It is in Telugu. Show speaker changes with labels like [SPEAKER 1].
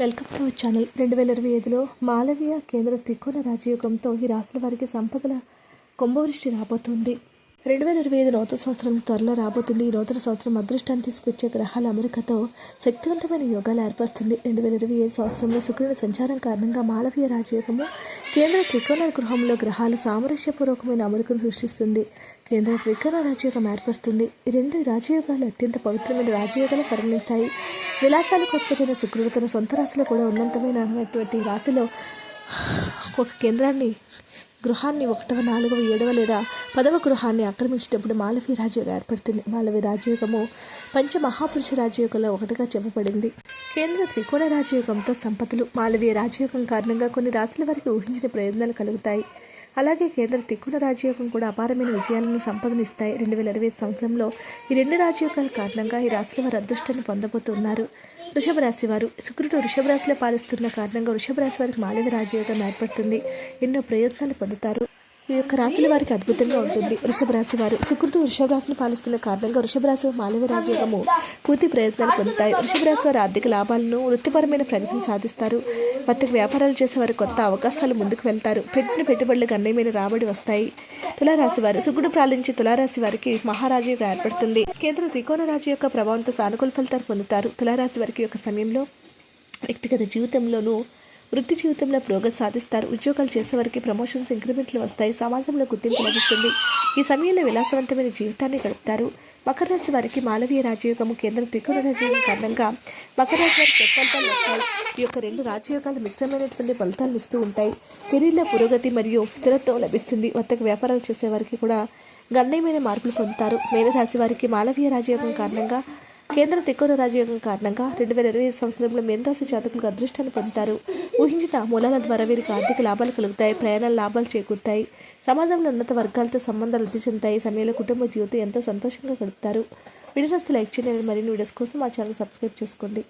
[SPEAKER 1] Welcome to our channel. రెండు వేల ఇరవై ఐదులో మాలవీయ కేంద్ర త్రికోణ రాజయోగంతో ఈ రాశుల వారికి సంపదల కుంభవృష్టి రాబోతుంది. రెండు వేల ఇరవై ఐదు నూతన సంవత్సరం త్వరలో రాబోతుంది. ఈ నూతన సంవత్సరం అదృష్టాన్ని తీసుకొచ్చే గ్రహాల అమరికతో శక్తివంతమైన యోగాలు ఏర్పరుస్తుంది. రెండు వేల ఇరవై ఐదు సంవత్సరంలో శుక్రుని సంచారం కారణంగా మాలవీయ రాజయోగము కేంద్ర త్రికోణ గృహంలో గ్రహాలు సామరస్యపూర్వకమైన అమరికను సృష్టిస్తుంది. కేంద్ర త్రికోణ రాజయోగం ఏర్పరుస్తుంది ఈ రెండు రాజయోగాలు అత్యంత పవిత్రమైన రాజయోగాలు పరిగణిస్తాయి. విలాసాలకు ఉత్పత్తిన శుక్రుడు తన సొంత రాశిలో కూడా ఉన్నతమైనటువంటి రాశిలో ఒక కేంద్రాన్ని గృహాన్ని ఒకటవ నాలుగవ ఏడవ లేదా పదవ గృహాన్ని ఆక్రమించినప్పుడు మాలవీ రాజయోగం ఏర్పడుతుంది. మాలవీ రాజయోగము పంచ మహాపురుష రాజయోగంలో ఒకటిగా చెప్పబడింది. కేంద్ర త్రికోణ రాజయోగంతో సంపదలు. మాలవీయ రాజయోగం కారణంగా కొన్ని రాత్రుల వారికి ఊహించిన ప్రయోజనాలు కలుగుతాయి. అలాగే కేంద్ర త్రికోణ రాజయోగం కూడా అపారమైన విజయాలను సంపదనిస్తాయి రెండు వేల ఇరవై సంవత్సరంలో ఈ రెండు రాజయోగాల కారణంగా ఈ రాశుల వారు అదృష్టాన్ని పొందబోతున్నారు. వృషభ రాశి వారు శుక్రుడు వృషభ రాశిలో పాలిస్తున్న కారణంగా వృషభ రాశి వారికి మాలిన రాజయోగం ఏర్పడుతుంది. ఎన్నో ప్రయోజనాలు పొందుతారు. ఈ యొక్క రాశుల వారికి అద్భుతంగా ఉంటుంది. వృషభ రాశి వారు శుక్రుడు వృషభ రాశిని పాలిస్తున్న కారణంగా వృషభ రాశి మాలవ రాజ్యోగము పూర్తి ప్రయత్నాలు పొందుతాయి. వృషభ రాశి వారి ఆర్థిక లాభాలను వృత్తిపరమైన ప్రగతిని సాధిస్తారు. వర్తక వ్యాపారాలు చేసే వారు కొత్త అవకాశాలు ముందుకు వెళ్తారు. పెట్టిన పెట్టుబడులు గణ్యమైన రాబడి వస్తాయి. తులారాశి వారు శుక్రుడు ప్రాలించి తులారాశి వారికి మహారాజయోగం ఏర్పడుతుంది. కేంద్ర త్రికోణ రాజు యొక్క ప్రభావంతో సానుకూల ఫలితాలు పొందుతారు. తులారాశి వారికి యొక్క సమయంలో వ్యక్తిగత జీవితంలోనూ వృత్తి జీవితంలో పురోగతి సాధిస్తారు. ఉద్యోగాలు చేసేవారికి ప్రమోషన్స్ ఇంక్రిమెంట్లు వస్తాయి. సమాజంలో గుర్తింపు లభిస్తుంది. ఈ సమయంలో విలాసవంతమైన జీవితాన్ని గడుపుతారు. మకర రాశి వారికి మాలవీయ రాజయోగము కేంద్ర త్రికోణ రాజయోగం కారణంగా మకర రాశి వారికి ఫలితాలు వస్తాయి. ఈ యొక్క రెండు రాజయోగాలు మిశ్రమైనటువంటి ఫలితాలు ఇస్తూ ఉంటాయి. కెరీర్లో పురోగతి మరియు స్థిరత్వం లభిస్తుంది. వర్తక వ్యాపారాలు చేసేవారికి కూడా గణనీయమైన మార్పులు పొందుతారు. మేనరాశి వారికి మాలవీయ రాజయోగం కారణంగా కేంద్ర తికోన రాజయోగం కారణంగా రెండు వేల ఇరవై సంవత్సరంలో మీనరాశి జాతకులకు అదృష్టాన్ని పొందుతారు. ఊహించిన మూలాల ద్వారా వీరికి ఆర్థిక లాభాలు కలుగుతాయి ప్రయాణాల లాభాలు చేకూరుతాయి. సమాజంలో ఉన్నత వర్గాలతో సంబంధాలు వృద్ధి చెందుతాయి. సమయంలో కుటుంబ జీవితం ఎంతో సంతోషంగా గడుపుతారు. వీడియోస్ లైక్ చేయండి. మరిన్ని వీడియోస్ కోసం మా ఛానల్ సబ్స్క్రైబ్ చేసుకోండి.